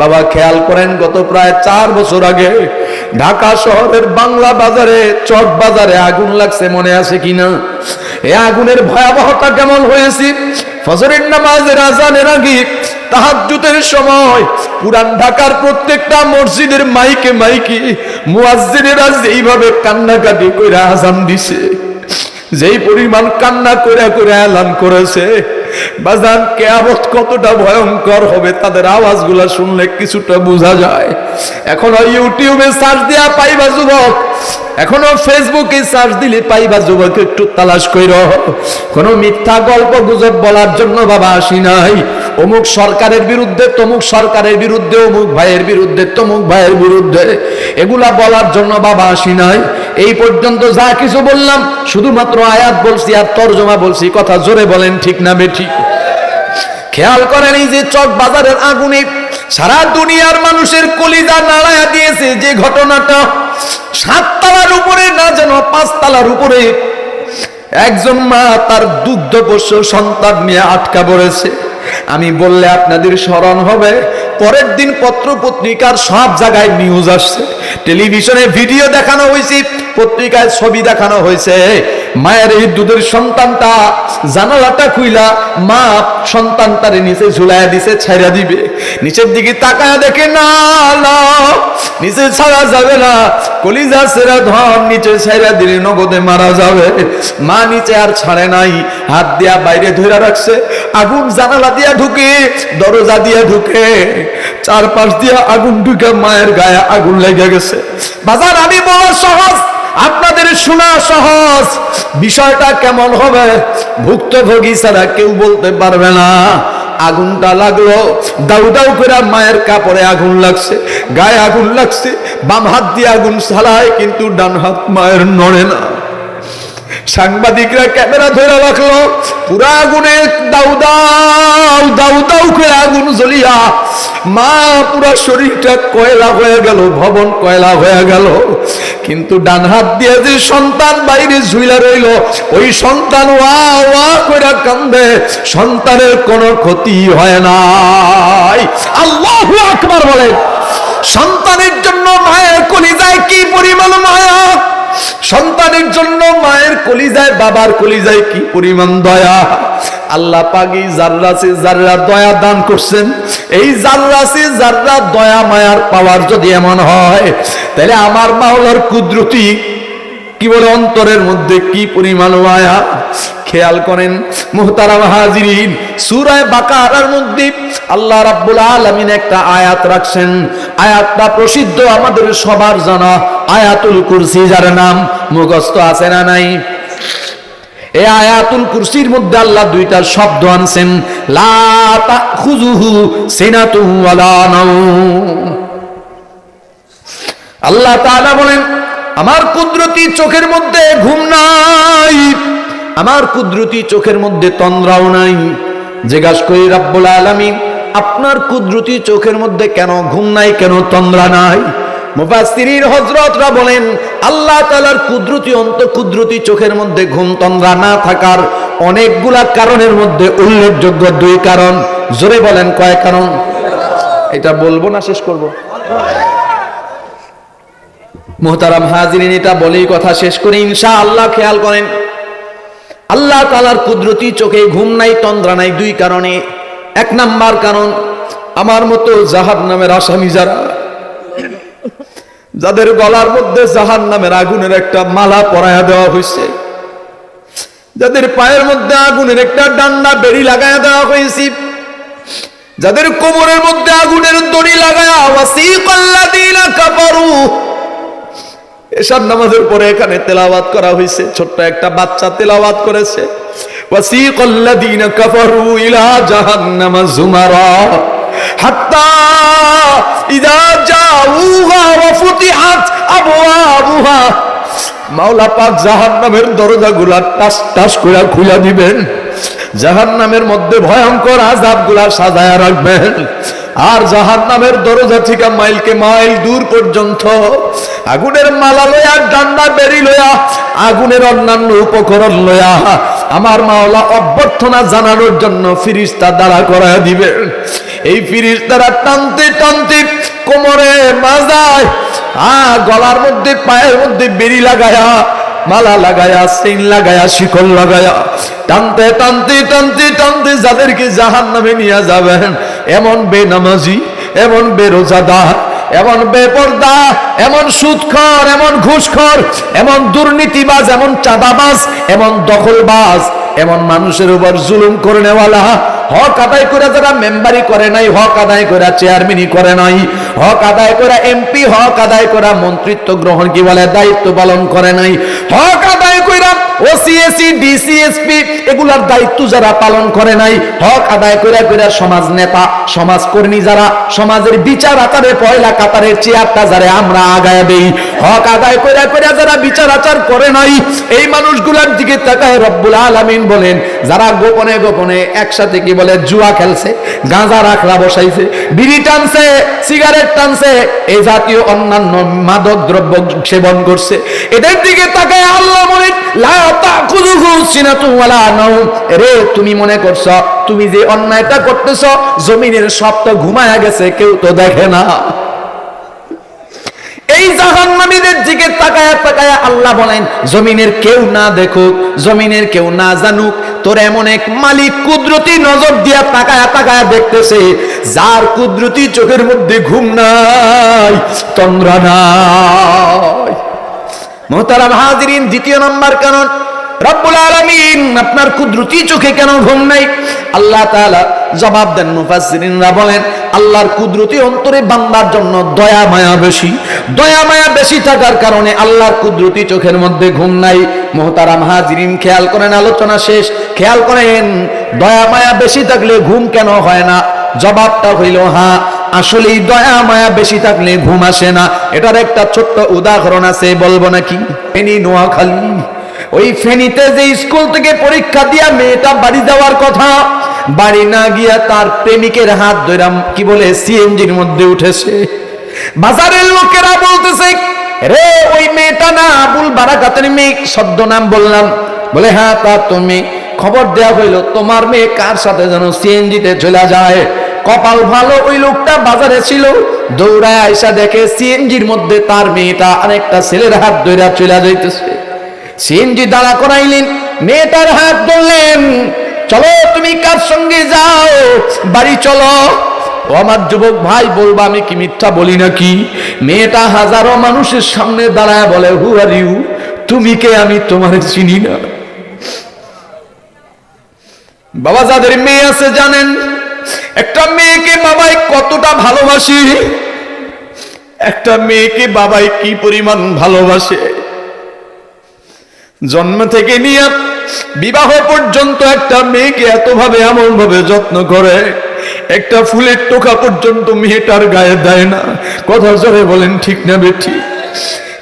বাবা খেয়াল করেন, গত প্রায় চার বছর আগে ঢাকা শহরের বাংলা বাজারে, চক বাজারে আগুন লাগছে, মনে আছে কিনা? এ আগুনের ভয়াবহতা কেমন হয়েছে? ফজরের নামাজের আজানের আগে তাহাজ্জুদের সময় পুরান ঢাকার প্রত্যেকটা মসজিদের মাইকে মাইকে মুয়াজ্জিনেরা যেইভাবে কান্নাকাটি কইরা আজান দিছে, যেই পরিমাণ কান্না করে করে এলান করেছে বাজান কেয়ামত কতটা ভয়ঙ্কর হবে, তাদের আওয়াজগুলা শুনলে কিছুটা বোঝা যায়। এখনও ইউটিউবে সার্চ দেয়া পাইবা যুবক, এখনও ফেসবুকে সার্চ দিলে পাইবা যুবক, একটু তালাশ কইর। কোনো মিথ্যা গল্প গুজব বলার জন্য বাবা আসি নাই। অমুক সরকারের বিরুদ্ধে, তমুক সরকারের বিরুদ্ধে, অমুক ভাইয়ের বিরুদ্ধে, তমুক ভাইয়ের বিরুদ্ধে। এগুলা বলার জন্য বাবা আসি নাই। এই পর্যন্ত যা কিছু বললাম, শুধুমাত্র আয়াত বলছি আর তর্জমা বলছি, কথা জোরে বলেন ঠিক না বেঠিক খেয়াল করেন এই যে চক বাজারের আগুনে সারা দুনিয়ার মানুষের কলিজা নাড়ায়া দিয়েছে যে ঘটনাটা, সাততলার উপরে না যেন পাঁচতলার উপরে একজন মা তার দুগ্ধপোষ্য সন্তান নিয়ে আটকা পড়েছে। আমি বললে আপনাদের স্মরণ হবে, পরের দিন পত্র পত্রিকার সব জায়গায় নিউজ আসছে। টেলিভিশনে ভিডিও দেখানো হয়েছে পত্রিকায় ছবি দেখানো হয়েছে। মায়ের এই দুধের সন্তানটা জানালাটা খুইলা মা সন্তানটারে নিচে ঝুলাইয়া দিছে ছাইরা দিবে। নিচের দিকে তাকায়া দেখে, না নিচে ছাড়া যাবে না। কলিজা সেরা ধন নিচে ছাইরা দিলে নগদে মারা যাবে। মা নিচে আর ছাড়ে নাই, হাত দিয়া বাইরে ধরে রাখছে। আগুন জানালা দিয়া ঢুকে, দরজা দিয়া ঢুকে। চারপাশ দিয়া আগুন ঢুকে মায়ের গায়ে আগুন লেগে গেছে। বাজার আমি বলা সহজ আপনাদের শোনা সহজ। বিষয়টা কেমন হবে? ভুক্তভোগী ছাড়া কেউ বলতে পারবে না। আগুনটা লাগল। দাউ দাউ করে মায়ের কাপড়ে আগুন লাগছে, গায়ে আগুন লাগছে। বাম হাত দিয়ে আগুন সালায় কিন্তু ডান হাত মায়ের নড়ে না। সাংবাদিকরা ক্যামেরা ধরে রাখল। পুরা আগুনে দাউ দাউ দাউ দাউ করে আগুন জ্বলিয়া, মা, পুরা শরীরটা কয়লা হয়ে গেল, ভবন কয়লা হয়ে গেল। কিন্তু ডান হাত দিয়ে যে সন্তান বাইরে ঝুইলা রইল, ওই সন্তান ওয়া ওয়া করে কান্দে, সন্তানের কোনো ক্ষতি হয় নাই। আল্লাহু আকবার বলেন সন্তানের জন্য মায়ের কলিজায় কি পরিমাণ মায়া? সন্তানের জন্য মায়ের কলিজায়, বাবার কলিজায় কি পরিমাণ দয়া? আল্লাহ পাগি জার্রাসে জার্রা দয়া দান করছেন, এই জার্রাসে জার্রা দয়া মায়ার পাওয়ার যদি এমন হয়, তাহলে আমার মাওলার কুদরতি কি বলে অন্তরের মধ্যে কি পরিমাণ মায়া? খেয়াল করেন, মুহতারাম হাজিরিন, সূরায়ে বাকারার মধ্যে আল্লাহ রাব্বুল আলামিন একটা আয়াত রাখছেন আয়াতটা প্রসিদ্ধ আমাদের সবার জানা। আয়াতুল কুরসি যার নাম, মুখস্থ আছে না নাই? এই আয়াতুল কুরসির মধ্যে আল্লাহ দুইটা শব্দ আনছেন, লা তাখুযুহু সিনাতুন ওয়ালা নাওম। আল্লাহ তাআলা বলেন, আমার কুদরতি চোখের মধ্যে ঘুম নাই, আমার কুদরতি চোখের মধ্যে তন্দ্রাও নাই। জিজ্ঞাস করি, রাব্বুল আলামিন আপনার কুদরতি চোখের মধ্যে কেন ঘুম নাই, কেন তন্দ্রা নাই? হযরতরা বলেন, আল্লাহ তাআলার কুদরতি অন্ত কুদরতি চোখের মধ্যে ঘুম তন্দ্রা না থাকার অনেকগুলা কারণের মধ্যে উল্লেখযোগ্য দুই কারণ। জোরে বলেন কয় কারণ? এটা বলব না শেষ করব? মোহতারাম হাজিরিন, এটা বলেই কথা শেষ করে ইনশা আল্লাহ খেয়াল করেন। আল্লাহ তালার কুদরতি চোখে ঘুম নাই, তন্দ্রা নাই দুই কারণে। এক নাম্বার কারণ, আমার মতো জাহাব নামের আসামি যারা, যাদের গলার মধ্যে জাহান নামের আগুনের একটা মালা পরায়া দেওয়া হয়েছে যাদের পায়ের মধ্যে আগুনের একটা ডান্ডা বেড়ি লাগায়া দেওয়া হয়েছে যাদের কোমরের মধ্যে আগুনের দড়ি লাগায়া এশার নামাজের পরে এখানে তেলাওয়াত করা হয়েছে ছোট্ট একটা বাচ্চা তেলাওয়াত করেছে। ওয়াসিকাল্লাযীনা কাফারু ইলা জাহান্নামা যুমারা হাত্তা ইদা জাউহা ওয়া ফুতিহাত আবওয়াবুহা মাওলা পাক জাহান্নামের দরজাগুলা টাস টাস করে খুলে দিবেন। জাহান্নামের মধ্যে ভয়ঙ্কর আযাবগুলা সাজায়া রাখবেন। আর জাহান্নামের দরজা থেকে মাইলকে মাইল দূর পর্যন্ত আগুনের মালা লয়া, ডান্ডা বেরি লয়া, আগুনের অন্যান্য উপকরণ লয়া। আমার মাওলা অভ্যর্থনা জানানোর জন্য ফিরিস্তা দাঁড়া করায় দিবেন এই ফিরিস্তারা টানতে টানতে যায় আ, গলার মধ্যে, পায়ের মধ্যে বেরি লাগায়া, মালা লাগায়া, সিং লাগায়া, শিকল লাগায়া। টানতে টানতে টানতে টানতে যাদেরকে জাহান নামে নিয়ে যাবেন, এমন বেনামাজি, এমন বেরোজাদার এমন বেপর্দা, এমন সুদখর এমন ঘুষখর, এমন দুর্নীতিবাজ, এমন চাঁদাবাজ, এমন দখলবাজ, এমন মানুষের উপর জুলুম করে নেওয়ালা। হক আদায় করে যারা মেম্বারি করে নাই, হক আদায় করে চেয়ারম্যানই করে নাই। হক আদায় করে এমপি, হক আদায় করে মন্ত্রিত্ব গ্রহণ কি বলে, দায়িত্ব পালন করে নাই। হক ওসিএসি ডিসিএসপি এগুলার দায়িত্ব যারা পালন করে নাই, হক আদায় করে করে সমাজ নেতা, সমাজ কর্মী যারা, সমাজের বিচার আচারে, পয়লা কাতারের চেয়ারটা যারা আমরা আগায় দেই। হক আদায় করে করে যারা বিচার আচার করে নাই, এই মানুষগুলার দিকে তাকায় রব্বুল আলামিন বলেন, যারা গোপনে গোপনে একসাথে কি বলে, জুয়া খেলছে, গাঁজা রাখলা বসাইছে, বিড়ি টানছে, সিগারেট টানছে, এই জাতীয় অন্যান্য মাদক দ্রব্য সেবন করছে। এদের দিকে তাকায় আল্লাহ বলেন, লা তুমি মনে করছ, তুমি যে অন্যায়টা করতেছ, জমিনের সব তো গেছে, কেউ তো দেখে না। এই জাহান্নামীদের দিকে তাকায়া তাকায়া আল্লাহ বলেন, জমিনের কেউ না দেখুক, জমিনের কেউ না জানুক, তোর এমন এক মালিক কুদরতি নজর দিয়া তাকায়া তাকায়া দেখতেছে, যার কুদরতি চোখের মধ্যে ঘুম নাই, তন্দ্রা নাই। মোহতারাম হাজিরিন, দ্বিতীয় নাম্বার কারণ, রব্বুল আলামিন আপনার কুদরতি চোখে কেন ঘুম নাই? আল্লাহ তাআলা জবাব দেন, মুফাসসিরিনরা বলেন, আল্লাহর কুদরতি অন্তরে বান্দার জন্য দয়া মায়া বেশি। দয়া মায়া বেশি থাকার কারণে আল্লাহর কুদরতি চোখের মধ্যে ঘুম নাই। মোহতারাম হাজিরিন, খেয়াল করেন, আলোচনা শেষ। খেয়াল করেন, দয়া মায়া বেশি থাকলে ঘুম কেন হয় না? জবাবটা হইল হ্যাঁ আসলেই দয়া মায়া বেশি থাকলে ঘুম আসে না। এটার একটা ছোট্ট উদাহরণ আছে, বলব নাকি? এনি নোয়াখালী। ওই ফেনীতে যে স্কুল থেকে পরীক্ষা দিয়া মেয়েটা বাড়ি যাওয়ার কথা, বাড়ি না গিয়া তার প্রেমিকের হাত ধরাম কি বলে, সিএনজির মধ্যে উঠেছে। বাজারের লোকেরা বলতেছে, রে, ওই মেয়েটা না, আবুল বারাকাতের মেয়ে। শব্দ নাম বললাম। বলে হ্যাঁ তা তুমি। খবর দেয়া হইল, তোমার মেয়ে কার সাথে যেন সিএনজিতে চলে যায়? কপাল ভালো ওই লোকটা বাজারে ছিল। দৌড়ায় আইসা দেখে সিএনজির মধ্যে তার মেয়েটা আরেকটা ছেলের হাত ধরে চলে যাইতেছে। সিএনজি দাঁড়া করাইলেন, মেয়েটার হাত ধরলেন। চলো তুমি কার সঙ্গে যাও? বাড়ি চলো। ও আমার যুবক ভাই, বলব আমি কি মিথ্যা বলি নাকি? মেয়েটা হাজারো মানুষের সামনে দাঁড়ায় বলে, হু আর ইউ, তুমি কে আমি তোমার চিনি না? বাবা, যাদের মেয়ে আছে জানেন একটা মেয়েকে বাবাই কতটা ভালোবাসি। একটা মেয়েকে বাবাই কি পরিমাণ ভালোবাসে। জন্ম থেকে নিয়ে বিবাহ পর্যন্ত একটা মেয়েকে এতভাবে এমন ভাবে যত্ন করে, একটা ফুলের টোকা পর্যন্ত মেয়েটার গায়ে দেয় না। কথা জোরে বলেন, ঠিক না বেঠি?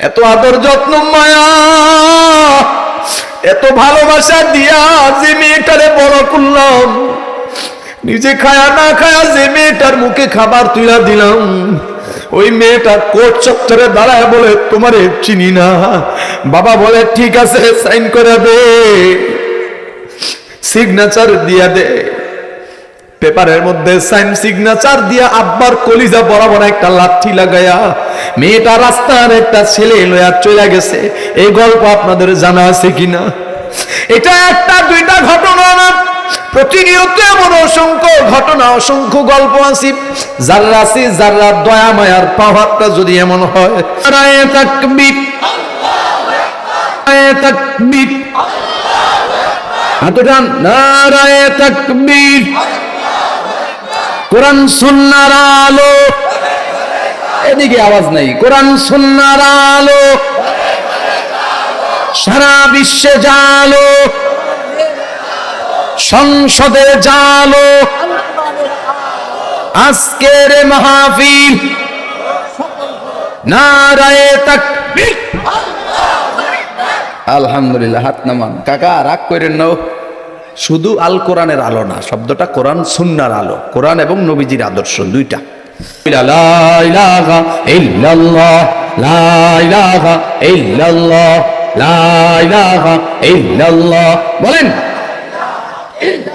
এত আদর যত্ন, মায়া, এত ভালোবাসা দিয়া যে মেয়েটারে বড় করলাম। নিজে খায়া না খায়া যে মেয়েটার মুখে খাবার তুলা দিলাম, ওই মেয়েটা কোর্ট চত্বরে দাঁড়ায় বলে, তোমারে চিনি না। বাবা বলে, ঠিক আছে, সাইন করে দে। সিগনেচার দিয়া দে। পেপারের মধ্যে সাইন সিগনেচার দিয়া আব্বার কলিজা বরাবর একটা লাঠি লাগায়া মেয়েটা রাস্তার একটা ছেলে লয়া চলে গেছে। এই গল্প আপনাদের জানা আছে কিনা? এটা একটা দুইটা ঘটনা না প্রতিনিয়ত এমন অসংখ্য ঘটনা, অসংখ্য গল্প যার আছে, যারা দয়া মায়ার পাওয়ারটা যদি এমন হয়। কোরআন সুন্নার আলো। এদিকে আওয়াজ নাই। কোরআন সুন্নার আলো। সারা বিশ্বে জালো। সংসদে জালো। আজকের মাহফিল নারায়ে তাকবীর। আলহামদুলিল্লাহ, হাত নামান। কাকা, রাগ করেন নাও শুধু আল কোরআনের আলো না, শব্দটা কোরআন, সুন্নার আলো। কোরআন এবং নবীজির আদর্শ, দুইটা। লা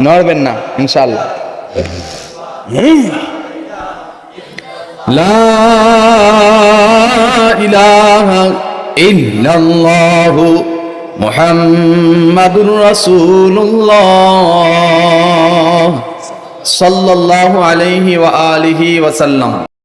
নড়বেন না ইনশাল্লাহ সাল্লাহ আলহি ওয়া আলিহি ওয়া সাল্লাম